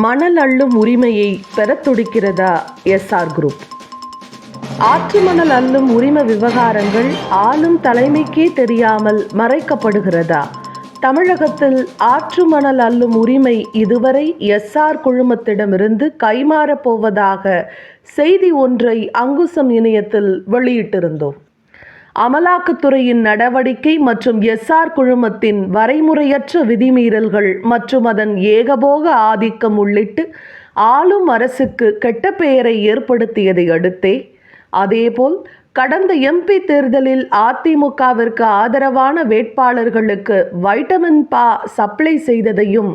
மணல் அள்ளும் உரிமையை பெறத் துடிக்கிறதா எஸ்ஆர் குரூப்? ஆற்று மணல் அள்ளும் உரிமை விவகாரங்கள் ஆளும் தலைமைக்கே தெரியாமல் மறைக்கப்படுகிறதா? தமிழகத்தில் ஆற்று மணல் அள்ளும் உரிமை இதுவரை எஸ்ஆர் குழுமத்திடமிருந்து கைமாறப் போவதாக செய்தி ஒன்றை அங்குசம் இணையத்தில் வெளியிட்டிருந்தோம். அமலாக்கத்துறையின் நடவடிக்கை மற்றும் எஸ்ஆர் குழுமத்தின் வரைமுறையற்ற விதிமீறல்கள் மற்றும் அதன் ஏகபோக ஆதிக்கம் உள்ளிட்டு ஆளும் அரசுக்கு கெட்ட பெயரை ஏற்படுத்தியதை அடுத்தே அதேபோல் கடந்த எம்பி தேர்தலில் அதிமுகவிற்கு ஆதரவான வேட்பாளர்களுக்கு வைட்டமின் பா சப்ளை செய்ததையும்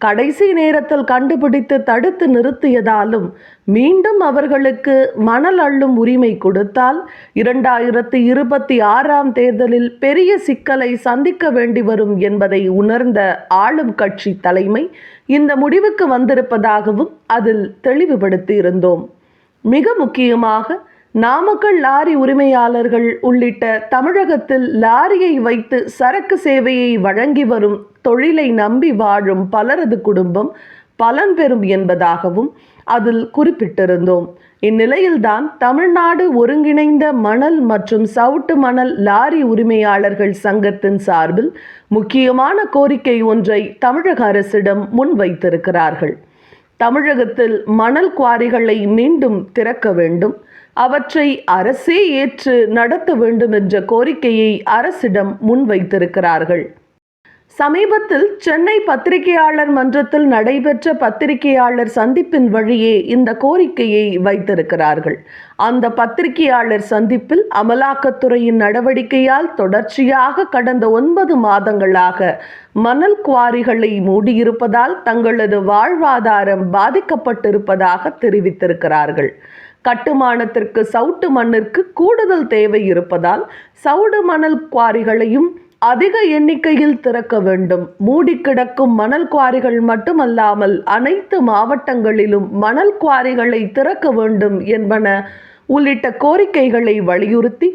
கடைசி நேரத்தில் கண்டுபிடித்து தடுத்து நிறுத்தியதாலும் மீண்டும் அவர்களுக்கு மணல் அள்ளும் உரிமை கொடுத்தால் இரண்டாயிரத்தி இருபத்தி ஆறாம் தேர்தலில் பெரிய சிக்கலை சந்திக்க வேண்டி வரும் என்பதை உணர்ந்த ஆளும் கட்சி தலைமை இந்த முடிவுக்கு வந்திருப்பதாகவும் அதில் தெளிவுபடுத்தி இருந்தோம் மிக முக்கியமாக நாமக்கல் லாரி உரிமையாளர்கள் உள்ளிட்ட தமிழகத்தில் லாரியை வைத்து சரக்கு சேவையை வழங்கி வரும் தொழிலை நம்பி வாழும் பலரது குடும்பம் பலன் பெறும் என்பதாகவும் அதில் குறிப்பிட்டிருந்தோம். இந்நிலையில்தான் தமிழ்நாடு ஒருங்கிணைந்த மணல் மற்றும் சவுட்டு மணல் லாரி உரிமையாளர்கள் சங்கத்தின் சார்பில் முக்கியமான கோரிக்கை ஒன்றை தமிழக அரசிடம் முன்வைத்திருக்கிறார்கள். தமிழகத்தில் மணல் குவாரிகளை மீண்டும் திறக்க வேண்டும். அவற்றை அரசே ஏற்று நடத்த வேண்டும் என்ற கோரிக்கையை அரசிடம் முன்வைத்திருக்கிறார்கள். சமீபத்தில் சென்னை பத்திரிகையாளர் மன்றத்தில் நடைபெற்ற பத்திரிகையாளர் சந்திப்பின் வழியே இந்த கோரிக்கையை வைத்திருக்கிறார்கள். அந்த பத்திரிகையாளர் சந்திப்பில் அமலாக்கத்துறையின் நடவடிக்கையால் தொடர்ச்சியாக கடந்த ஒன்பது மாதங்களாக மணல் குவாரிகளை மூடியிருப்பதால் தங்களது வாழ்வாதாரம் பாதிக்கப்பட்டிருப்பதாக தெரிவித்திருக்கிறார்கள். கட்டுமானத்திற்கு சவுட்டு மண்ணிற்கு கூடுதல் தேவை இருப்பதால் சவுடு மணல் குவாரிகளையும் அதிக எண்ணிக்கையில் திறக்க வேண்டும். மூடி கிடக்கும் மணல் குவாரிகள் மட்டுமல்லாமல் அனைத்து மாவட்டங்களிலும் மணல் குவாரிகளை திறக்க வேண்டும் என்பன உள்ளிட்ட கோரிக்கைகளை வலியுறுத்தி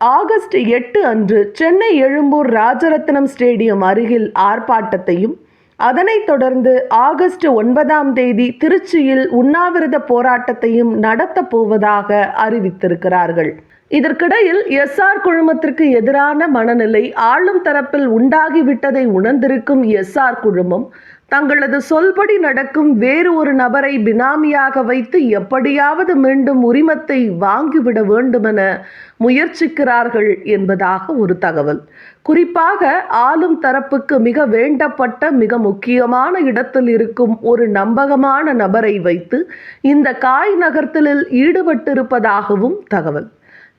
ஆகஸ்ட் எட்டு அன்று சென்னை எழும்பூர் ராஜரத்னம் ஸ்டேடியம் அருகில் ஆர்ப்பாட்டத்தையும் அதனைத் தொடர்ந்து ஆகஸ்ட் ஒன்பதாம் தேதி திருச்சியில் உண்ணாவிரத போராட்டத்தையும் நடத்தப் போவதாக அறிவித்திருக்கிறார்கள். இதற்கிடையில் எஸ்ஆர் குழுமத்திற்கு எதிரான மனநிலை ஆளும் தரப்பில் உண்டாகிவிட்டதை உணர்ந்திருக்கும் எஸ்ஆர் குழுமம் தங்களது சொல்படி நடக்கும் வேறு ஒரு நபரை பினாமியாக வைத்து எப்படியாவது மீண்டும் உரிமத்தை வாங்கிவிட வேண்டுமென முயற்சிக்கிறார்கள் என்பதாக ஒரு தகவல். குறிப்பாக ஆளும் தரப்புக்கு மிக வேண்டப்பட்ட மிக முக்கியமான இடத்தில் இருக்கும் ஒரு நம்பகமான நபரை வைத்து இந்த காய் நகர்த்தலில் ஈடுபட்டிருப்பதாகவும் தகவல்.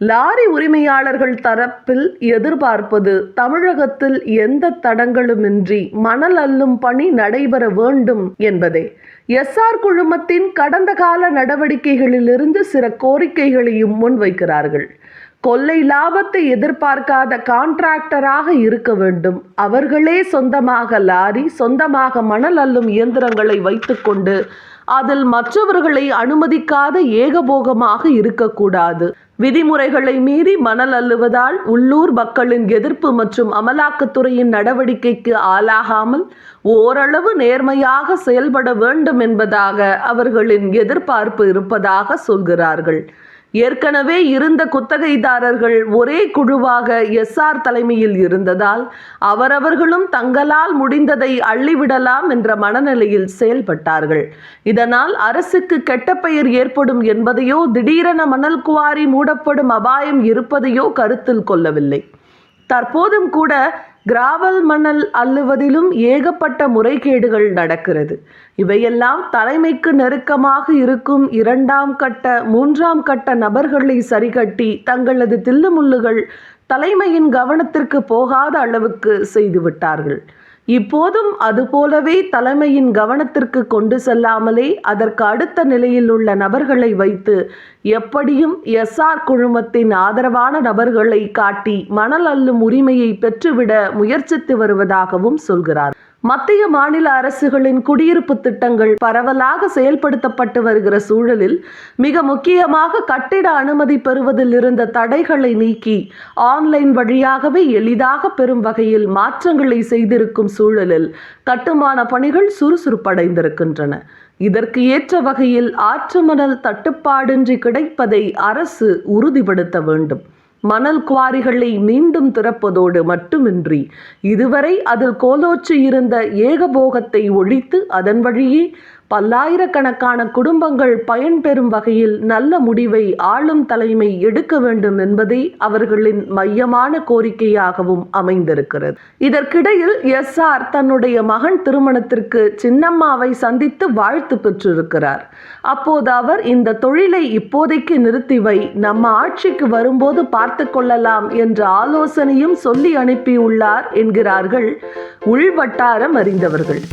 லாரி உரிமையாளர்கள் தரப்பில் எதிர்பார்ப்பது தமிழகத்தில் எந்த தடங்களுமின்றி மணல் அள்ளும் பணி நடைபெற வேண்டும் என்பதே. எஸ்ஆர் குழுமத்தின் கடந்த கால நடவடிக்கைகளிலிருந்து சில கோரிக்கைகளையும் முன்வைக்கிறார்கள். கொள்ளை லாபத்தை எதிர்பார்க்காத கான்ட்ராக்டராக இருக்க வேண்டும். அவர்களே சொந்தமாக லாரி சொந்தமாக மணல் அள்ளும் இயந்திரங்களை வைத்துக்கொண்டு அதில் மற்றவர்களை அனுமதிக்காத ஏகபோகமாக இருக்கக்கூடாது. விதிமுறைகளை மீறி மணல் அள்ளுவதால் உள்ளூர் மக்களின் எதிர்ப்பு மற்றும் அமலாக்கத்துறையின் நடவடிக்கைக்கு ஆளாகாமல் ஓரளவு நேர்மையாக செயல்பட வேண்டும் என்பதாக அவர்களின் எதிர்பார்ப்பு இருப்பதாக சொல்கிறார்கள். ஏற்கனவே இருந்த குத்தகைதாரர்கள் ஒரே குழுவாக எஸ்ஆர் தலைமையில் இருந்ததால் அவரவர்களும் தங்களால் முடிந்ததை அள்ளிவிடலாம் என்ற மனநிலையில் செயல்பட்டார்கள். இதனால் அரசுக்கு கெட்ட பெயர் ஏற்படும் என்பதையோ திடீரென மணல் குவாரி மூடப்படும் அபாயம் இருப்பதையோ கருத்தில் கொள்ளவில்லை. தற்போதும் கூட கிராவல் மணல் அள்ளுவதிலும் ஏகப்பட்ட முறைகேடுகள் நடக்கிறது. இவையெல்லாம் தலைமைக்கு நெருக்கமாக இருக்கும் இரண்டாம் கட்ட மூன்றாம் கட்ட நபர்களை சரிகட்டி தங்களது தில்லுமுள்ளுகள் தலைமையின் கவனத்திற்கு போகாத அளவுக்கு செய்துவிட்டார்கள். இப்போதும் அதுபோலவே தலைமையின் கவனத்திற்கு கொண்டு செல்லாமலே அதற்கு அடுத்த நிலையில் உள்ள நபர்களை வைத்து எப்படியும் எஸ்ஆர் குழுமத்தின் ஆதரவான நபர்களை காட்டி மணல் அள்ளும் உரிமையை பெற்றுவிட முயற்சித்து வருவதாகவும் சொல்கிறார். மத்திய மாநில அரசுகளின் குடியிருப்பு திட்டங்கள் பரவலாக செயல்படுத்தப்பட்டு வருகிற சூழலில் மிக முக்கியமாக கட்டிட அனுமதி பெறுவதில் இருந்த தடைகளை நீக்கி ஆன்லைன் வழியாகவே எளிதாக பெறும் வகையில் மாற்றங்களை செய்திருக்கும் சூழலில் கட்டுமான பணிகள் சுறுசுறுப்படைந்திருக்கின்றன. இதற்கு ஏற்ற வகையில் ஆற்று மணல் தட்டுப்பாடின்றி கிடைப்பதை அரசு உறுதிப்படுத்த வேண்டும். மணல் குவாரிகளை மீண்டும் திறப்பதோடு மட்டுமின்றி இதுவரை அதில் கோலோச்சு இருந்த ஏகபோகத்தை ஒழித்து அதன் வழியே பல்லாயிரக்கணக்கான குடும்பங்கள் பயன்பெறும் வகையில் நல்ல முடிவை ஆளும் தலைமை எடுக்க வேண்டும் என்பதே அவர்களின் மையமான கோரிக்கையாகவும் அமைந்திருக்கிறது. இதற்கிடையில் எஸ் ஆர் தன்னுடைய மகன் திருமணத்திற்கு சின்னம்மாவை சந்தித்து வாழ்த்து பெற்றிருக்கிறார். அப்போது அவர் இந்த தொழிலை இப்போதைக்கு நிறுத்திவை நம்ம ஆட்சிக்கு வரும்போது பார்த்து கொள்ளலாம் என்ற ஆலோசனையும் சொல்லி அனுப்பியுள்ளார் என்கிறார்கள் உள்வட்டாரம் அறிந்தவர்கள்.